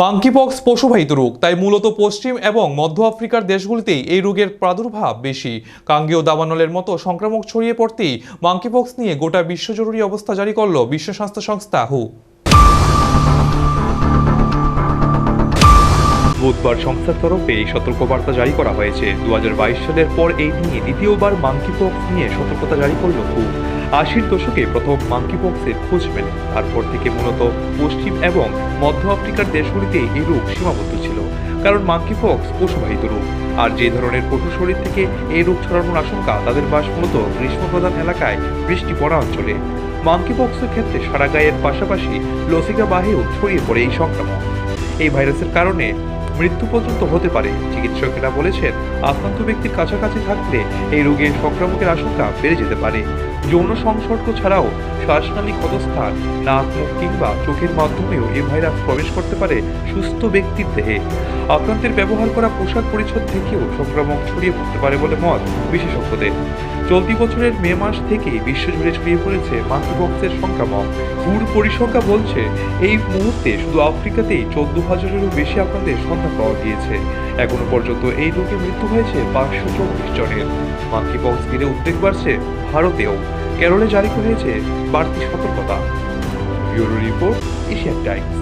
Monkeypox পশুবাহিত রোগ, তাই মূলত পশ্চিম এবং মধ্য আফ্রিকার দেশগুলিতেই এই রোগের প্রাদুর্ভাব বেশি। কাঙ্গেয় দাবানলের মতো সংক্রামক ছড়িয়ে পড়তেই মাঙ্কিপক্স নিয়ে গোটা বিশ্ব জরুরি অবস্থা জারি করল বিশ্ব স্বাস্থ্য সংস্থা হু। বুধবার সংস্থার তরফে এই সতর্কবার্তা জারি করা হয়েছে। দুহাজার বাইশ সালের পর এই নিয়ে দ্বিতীয়বার মাঙ্কিপক্স নিয়ে সতর্কতা জারি করল হু আশির দশকে প্রথম মাঙ্কিপক্সের খোঁজ মেলে। তারপর থেকে মূলত পশ্চিম এবং মধ্য আফ্রিকার দেশগুলিতে এই রোগ সীমাবদ্ধ ছিল, কারণ মাঙ্কিপক্স পশুবাহিত রোগ। আর যে ধরনের পশু শরীর থেকে এই রোগ ছড়ানোর আশঙ্কা, তাদের বাস মূলত গ্রীষ্মপ্রধান এলাকায় বৃষ্টি পড়া অঞ্চলে। মাঙ্কিপক্সের ক্ষেত্রে সারা গায়ের পাশাপাশি লসিকা বাহেও ছড়িয়ে পড়ে এই সংক্রমণ। এই ভাইরাসের কারণে মৃত্যু পর্যন্ত হতে পারে। চিকিৎসকেরা বলেছেন, আক্রান্ত ব্যক্তির কাছাকাছি থাকলে এই রোগের সংক্রামকের আশঙ্কা বেড়ে যেতে পারে। যৌন সংসর্গ ছাড়াও শ্বাসনালী ক্ষতস্থান, নাক, মুখ কিংবা চোখের মাধ্যমেও এই ভাইরাস প্রবেশ করতে পারে সুস্থ ব্যক্তির দেহে। আক্রান্তের ব্যবহার করা পোশাক পরিচ্ছদ থেকেও সংক্রমণ ছড়িয়ে পড়তে পারে বলে মত বিশেষজ্ঞদের। চলতি বছরের মে মাস থেকেই বিশ্বজুড়ে ছড়িয়ে পড়েছে মাতৃপক্ষের সংক্রমণ হুর পরিসংখ্যা বলছে, এই মুহূর্তে শুধু আফ্রিকাতেই চোদ্দ হাজারেরও বেশি আক্রান্তের সন্ধান পাওয়া গিয়েছে। এখনও পর্যন্ত এই রোগে মৃত্যু হয়েছে পাঁচশো চব্বিশ জনের। মাতৃপক্স ঘিরে উদ্বেগ বাড়ছে ভারতেও। কেরলে জারি হয়েছে বাড়তি সতর্কতা ব্যুরো রিপোর্ট এশিয়ান টাইমস।